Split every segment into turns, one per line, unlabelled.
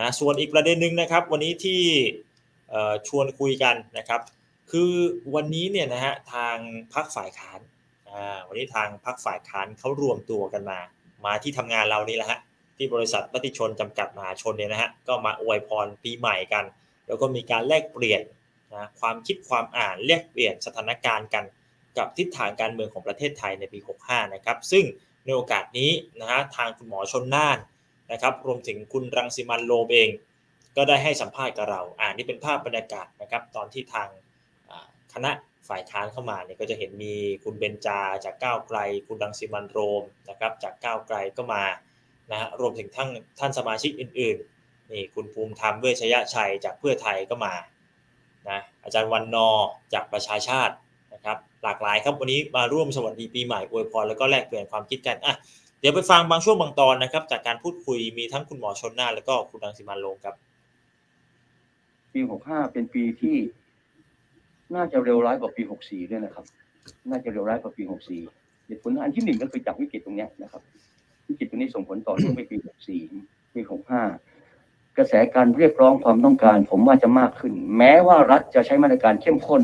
นะส่วนอีกประเด็นหนึ่งนะครับ วันนี้ที่ชวนคุยกันนะครับ คือวันนี้เนี่ยนะฮะทางพักฝ่ายค้านวันนี้ทางพักฝ่ายค้านเขารวมตัวกันมา มาที่ทำงานเรานี่แหละฮะที่บริษัทมติชนจำกัดมหาชนเนี่ยนะฮะก็มาอวยพรปีใหม่กัน แล้วก็มีการแลกเปลี่ยนนะความคิดความอ่านแลกเปลี่ยนสถานการณ์กันกับทิศทางการเมืองของประเทศไทยในปี 65 นะครับ ซึ่งในโอกาสนี้นะฮะทางคุณหมอชนน่าน นะครับรวมถึงคุณรังสิมันโรมเอง ก็ได้ให้สัมภาษณ์กับเรา อ่านี่เป็นภาพบรรยากาศนะครับตอนที่ทางคณะฝ่ายค้านเข้ามาเนี่ยก็จะเห็นมีคุณเบนจาจากก้าวไกล คุณรังสิมันโรมนะครับจากก้าวไกลก็มานะฮะรวมถึงทั้งท่านสมาชิกอื่นๆนี่คุณภูมิธรรมเวชยชัยจากเพื่อไทยก็มานะอาจารย์วันนอจากประชาชาตินะครับหลากหลายครับวันนี้มาร่วมสวัสดีปีใหม่อวยพรแล้วก็แลกเปลี่ยนความคิดกันอะ เดี๋ยวไปฟังบางช่วงบางตอนนะครับ จากการพูดคุยมีทั้งคุณหมอชนน่าแล้วก็คุณรังสิมันต์โรมครับ
ปีหกห้าเป็นปีที่น่าจะเร็วร้ายกว่าปีหกสี่ด้วยนะครับ น่าจะเร็วร้ายกว่าปีหกสี่เหตุผลอันที่หนึ่งก็คือจากวิกฤตตรงนี้นะครับ วิกฤตตรงนี้ส่งผลต่อเนื่องไปปีหกสี่ปีหกห้ากระแสการเรียกร้องความต้องการ ผมว่าจะมากขึ้น แม้ว่ารัฐจะใช้มาตรการเข้มข้น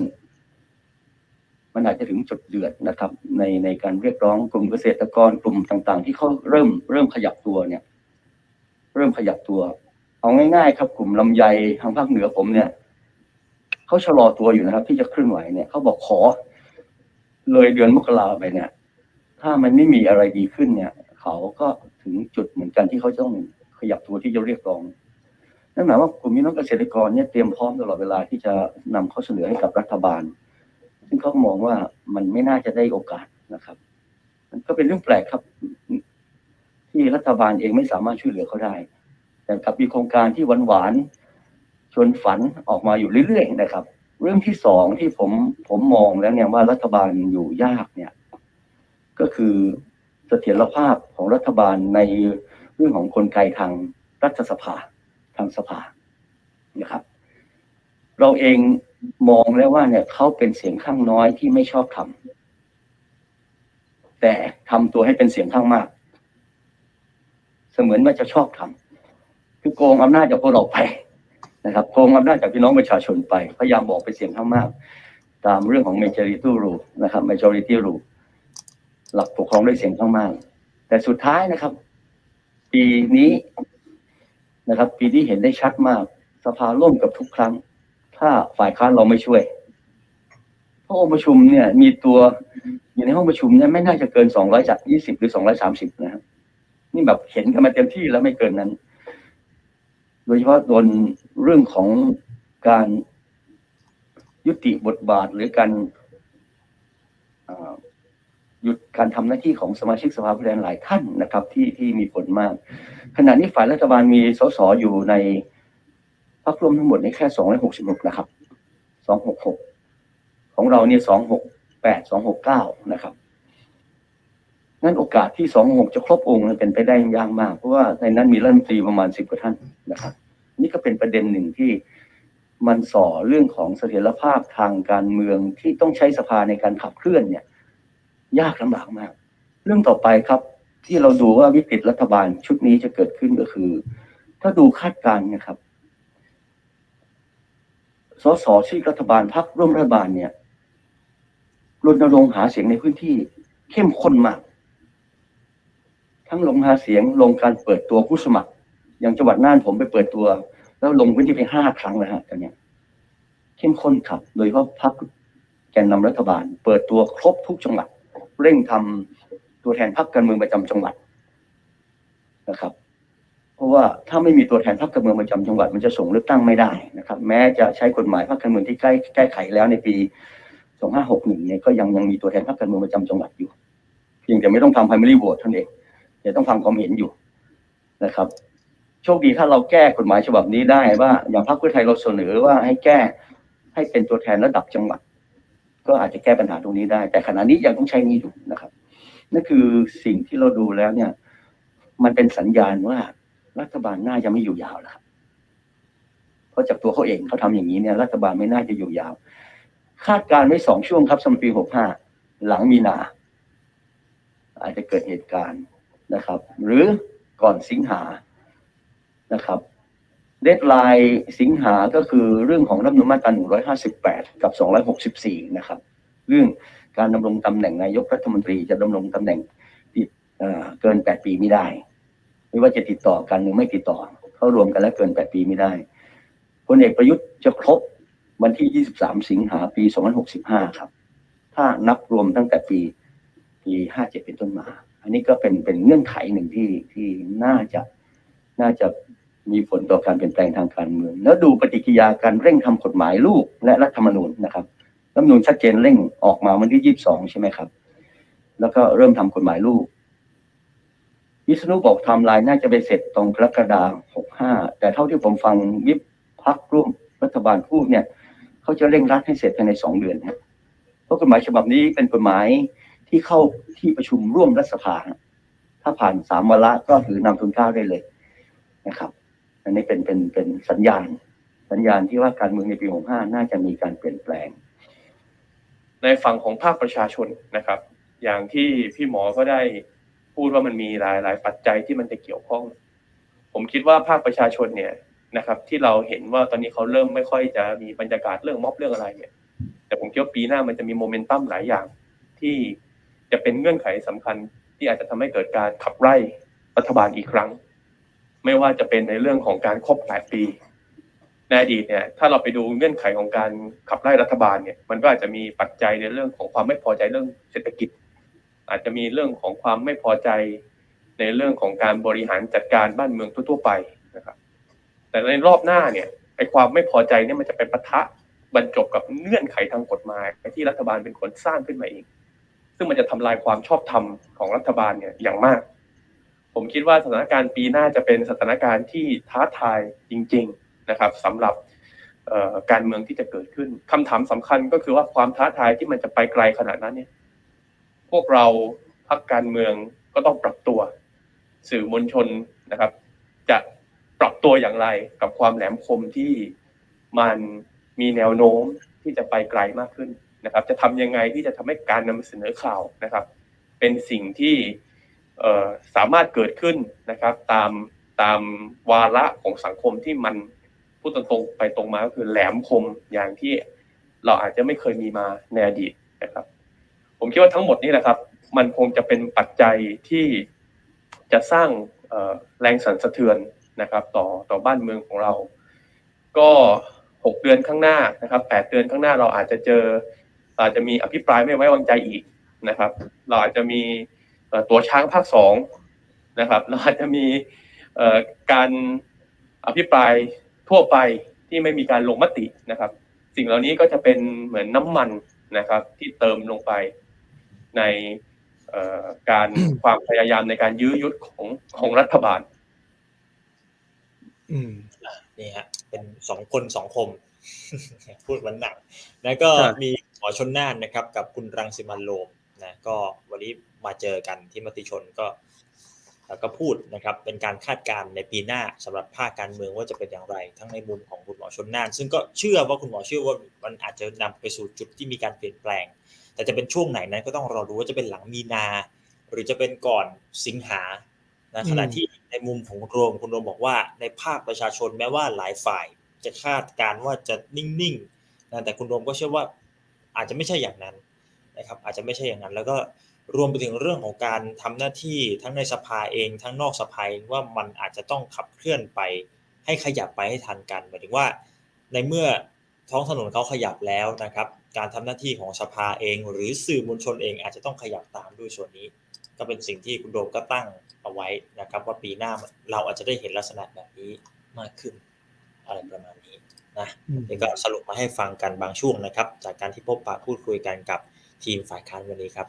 มันอาจจะถึงจุดเดือดนะครับ ในในการเรียกร้องกลุ่มเกษตรกรกลุ่มต่าง ๆ ที่เขาเริ่มเริ่มขยับตัวเนี่ย เริ่มขยับตัว เอาง่าย ๆ ครับ กลุ่มลำไยทางภาคเหนือผมเนี่ยเขาชะลอตัวอยู่นะครับ ที่จะเคลื่อนไหวเนี่ยเขาบอกขอ เลยเดือนมกราไปเนี่ย ถ้ามันไม่มีอะไรดีขึ้นเนี่ย เขาก็ถึงจุดเหมือนกันที่เขาต้องขยับตัวที่จะเรียกร้องนั่นหมายว่ากลุ่มพี่น้องเกษตรกรเนี่ยเตรียมพร้อมตลอดเวลาที่จะนำข้อเสนอให้กับรัฐบาล ซึ่งเขามองว่ามันไม่น่าจะได้โอกาสนะครับ มันก็เป็นเรื่องแปลกครับ ที่รัฐบาลเองไม่สามารถช่วยเหลือเขาได้ แต่กับมีโครงการที่หวานๆชวนฝันออกมาอยู่เรื่อยๆนะครับ เรื่องที่สองที่ผมผมมองแล้วเนี่ยว่ารัฐบาลอยู่ยากเนี่ย ก็คือเสถียรภาพของรัฐบาลในเรื่องของกลไกทางรัฐสภาทางสภานะครับ เราเอง มองแล้วว่าเนี่ยเขาเป็นเสียงข้างน้อยที่ไม่ชอบทำแต่ทำตัวให้เป็นเสียงข้างมาก เสมือนว่าจะชอบทำคือโกงอำนาจจากพวกเราไปนะครับโกงอำนาจจากพี่น้องประชาชนไป พยายามบอกเป็นเสียงข้างมาก ตามเรื่องของ majority rule นะครับ majority rule หลักปกครองด้วยเสียงข้างมาก แต่สุดท้ายนะครับ ปีนี้นะครับ ปีที่เห็นได้ชัดมาก สภาล่มกับทุกครั้ง ถ้าฝ่ายค้านเราไม่ช่วยเพราะองค์ประชุมเนี่ย มีตัวอยู่ในห้องประชุมเนี่ยไม่น่าจะเกินสองร้อยจากยี่สิบหรือสองร้อยสามสิบนะครับนี่แบบเห็นกันมาเต็มที่แล้วไม่เกินนั้น โดยเฉพาะโดนเรื่องของการยุติบทบาทหรือการหยุดการทำหน้าที่ของสมาชิกสภาผู้แทนหลายท่านนะครับ ที่ที่มีผลมาก ขณะนี้ฝ่ายรัฐบาลมีสสอยู่ใน พรรคร่วมทั้งหมดในแค่สองร้อยหกสิบหกนะครับสองหกหกของเราเนี่ยสองหกแปดสองหกเก้านะครับงั้นโอกาสที่สองหกจะครบองค์เป็นไปได้ยากมาก เพราะว่าในนั้นมีรัฐมนตรีประมาณสิบกว่าท่านนะครับ นี่ก็เป็นประเด็นหนึ่งที่มันส่อเรื่องของเสถียรภาพทางการเมืองที่ต้องใช้สภาในการขับเคลื่อนเนี่ย ยากลำบากมาก เรื่องต่อไปครับ ที่เราดูว่าวิกฤตรัฐบาลชุดนี้จะเกิดขึ้นก็คือ ถ้าดูคาดการณ์นะครับ สสที่รัฐบาลพักร่วมรัฐบาลเนี่ยรณรงค์หาเสียงในพื้นที่ เข้มข้นมาก ทั้งลงหาเสียงลงการเปิดตัวผู้สมัคร อย่างจังหวัดน่านผมไปเปิดตัว แล้วลงพื้นที่ไปห้าครั้งแล้วฮะตอนนี้เข้มข้นครับ โดยเฉพาะพักแกนนำรัฐบาล เปิดตัวครบทุกจังหวัด เร่งทำตัวแทนพรรคการเมืองประจำจังหวัดนะครับ เพราะว่าถ้าไม่มีตัวแทนพรรคการเมืองประจำจังหวัดมันจะส่งเลือกตั้งไม่ได้นะครับ แม้จะใช้กฎหมายพรรคการเมืองที่ใกล้แก้ไขแล้วในปี 2561 เนี่ยก็ยังยังมีตัวแทนพรรคการเมืองประจำจังหวัดอยู่ เพียงแต่ไม่ต้องทำ primary vote ท่านั้นเองแต่ต้องฟังความเห็นอยู่นะครับ โชคดีถ้าเราแก้กฎหมายฉบับนี้ได้ว่าอย่างพรรคเพื่อไทยเราเสนอว่าให้แก้ให้เป็นตัวแทนระดับจังหวัด ก็อาจจะแก้ปัญหาตรงนี้ได้ แต่ขณะนี้ยังต้องใช้นี้อยู่นะครับนั่นคือสิ่งที่เราดูแล้วเนี่ย มันเป็นสัญญาณว่า รัฐบาลน่าจะไม่อยู่ยาวแล้วครับเพราะจากตัวเขาเองเขาทำอย่างนี้เนี่ย รัฐบาลไม่น่าจะอยู่ยาว คาดการณ์ไว้สองช่วงครับสำหรับปีหกห้าหลังมีนา อาจจะเกิดเหตุการณ์นะครับ หรือก่อนสิงหานะครับเดดไลน์สิงหาก็คือเรื่องของรัฐธรรมนูญมาตรา158 กับ 264 นะครับ เรื่องการดำรงตำแหน่งนายกรัฐมนตรีจะดำรงตำแหน่งเกิน 8 ปีไม่ได้ ไม่ว่าจะติดต่อกันหรือไม่ติดต่อ เข้ารวมกันแล้วเกิน8ปีไม่ได้พลเอกประยุทธ์จะครบวันที่ 23 สิงหาปี 2565 ครับ ถ้านับรวมตั้งแต่ปีปี 57 เป็นต้นมา อันนี้ก็เป็นเป็นเงื่อนไขหนึ่งที่ที่น่าจะน่าจะมีผลต่อการเปลี่ยนแปลงทางการเมือง แล้วดูปฏิกิริยาการเร่งทำกฎหมายลูกและรัฐธรรมนูญนะครับรัฐธรรมนูญชัดเจนเร่งออกมาวันที่ 22 ใช่ไหมครับ แล้วก็เริ่มทำกฎหมายลูก วิษณุบอกทม์ไลน์น่าจะไปเสร็จตรงกรกฎาคม65แต่เท่าที่ผมฟังวิปพักร่วมรัฐบาลพูดเนี่ยเขาจะเร่งรัดให้เสร็จภายในสองเดือนฮะเพราะกฎหมายฉบับนี้เป็นกฎหมายที่เข้าที่ประชุมร่วมรัฐสภา ถ้าผ่านสามวาระก็ถือนำทุนเกล้าได้เลยนะครับ อันนี้เป็นเป็นเป็นสัญญาณ สัญญาณที่ว่าการเมืองในปี65น่าจะมีการเปลี่ยนแปลง
ในฝั่งของภาคประชาชนนะครับ อย่างที่พี่หมอก็ได้ พูดว่ามันมีหลายหลายปัจจัยที่มันจะเกี่ยวข้อง ผมคิดว่าภาคประชาชนเนี่ยนะครับ ที่เราเห็นว่าตอนนี้เขาเริ่มไม่ค่อยจะมีบรรยากาศเรื่องม็อบเรื่องอะไรเนี่ย แต่ผมคิดว่าปีหน้ามันจะมีโมเมนตัมหลายอย่าง ที่จะเป็นเงื่อนไขสำคัญที่อาจจะทำให้เกิดการขับไล่รัฐบาลอีกครั้ง ไม่ว่าจะเป็นในเรื่องของการครบ8ปีในอดีตเนี่ยถ้าเราไปดูเงื่อนไขของการขับไล่รัฐบาลเนี่ยมันก็อาจจะมีปัจจัยในเรื่องของความไม่พอใจเรื่องเศรษฐกิจ อาจจะมีเรื่องของความไม่พอใจในเรื่องของการบริหารจัดการบ้านเมืองทั่ว ๆ ไปนะครับ แต่ในรอบหน้าเนี่ยไอ้ความไม่พอใจเนี่ยมันจะเป็นปะทะบรรจบกับเงื่อนไขทางกฎหมายที่รัฐบาลเป็นคนสร้างขึ้นมาเอง ซึ่งมันจะทำลายความชอบธรรมของรัฐบาลเนี่ยอย่างมาก ผมคิดว่าสถานการณ์ปีหน้าจะเป็นสถานการณ์ที่ท้าทายจริง ๆนะครับสำหรับการเมืองที่จะเกิดขึ้นคำถามสำคัญก็คือว่าความท้าทายที่มันจะไปไกลขนาดนั้นเนี่ย พวกเราพักการเมืองก็ต้องปรับตัว สื่อมวลชนนะครับ จะปรับตัวอย่างไรกับความแหลมคมที่มันมีแนวโน้มที่จะไปไกลมากขึ้นนะครับ จะทำยังไงที่จะทำให้การนำเสนอข่าวนะครับ เป็นสิ่งที่สามารถเกิดขึ้นนะครับ ตามตามวาระของสังคมที่มันพูดตรงๆไปตรงมาก็คือแหลมคมอย่างที่เราอาจจะไม่เคยมีมาในอดีตนะครับ คิดว่าทั้งหมดนี้แหละครับ มันคงจะเป็นปัจจัยที่จะสร้างแรงสั่นสะเทือนนะครับ ต่อต่อบ้านเมืองของเรา ก็หกเดือนข้างหน้านะครับแปดเดือนข้างหน้าเราอาจจะเจอ อาจจะมีอภิปรายไม่ไว้วางใจอีกนะครับ เราอาจจะมีตัวช้างภาคสองนะครับ เราอาจจะมีการอภิปรายทั่วไปที่ไม่มีการลงมตินะครับ สิ่งเหล่านี้ก็จะเป็นเหมือนน้ำมันนะครับ ที่เติมลงไป ในเอ่อการความพยายามในการยื้อยุดของของรัฐบาล
อืมอะนี่ฮะ เป็นสองคนสองคม พูดมันหนักแล้วก็
ครับ
มีหมอชนน่านนะครับ กับคุณรังสิมันต์โรมนะก็วันนี้มาเจอกันที่มติชนก็ แล้วก็พูดนะครับเป็นการคาดการณ์ในปีหน้าสำหรับภาคการเมืองว่าจะเป็นอย่างไร ทั้งในมุมของคุณหมอชนน่าน ซึ่งก็เชื่อว่าคุณหมอเชื่อว่ามันอาจจะนำไปสู่จุดที่มีการเปลี่ยนแปลง แต่จะเป็นช่วงไหนนั้นก็ต้องรอดูว่าจะเป็นหลังมีนา หรือจะเป็นก่อนสิงหานะขณะที่ในมุมของคุณโรมคุณโรมบอกว่าในภาคประชาชนแม้ว่าหลายฝ่าย จะคาดการณ์ว่าจะนิ่งๆนะแต่คุณโรมก็เชื่อว่าอาจจะไม่ใช่อย่างนั้นนะครับอาจจะไม่ใช่อย่างนั้นแล้วก็ รวมไปถึงเรื่องของการทำหน้าที่ทั้งในสภาเองทั้งนอกสภาเองว่ามันอาจจะต้องขับเคลื่อนไป ให้ขยับไปให้ทันกันหมายถึงว่า ในเมื่อท้องถนนเขาขยับแล้วนะครับ การทำหน้าที่ของสภาเอง หรือสื่อมวลชนเองอาจจะต้องขยับตามด้วยส่วนนี้ ก็เป็นสิ่งที่คุณโดมก็ตั้งเอาไว้นะครับ ว่าปีหน้าเราอาจจะได้เห็นลักษณะแบบนี้มากขึ้น อะไรประมาณนี้นะนี่ก็สรุปมาให้ฟังกันบางช่วงนะครับ จากการที่พบปะพูดคุยกันกับทีมฝ่ายค้านวันนี้ครับ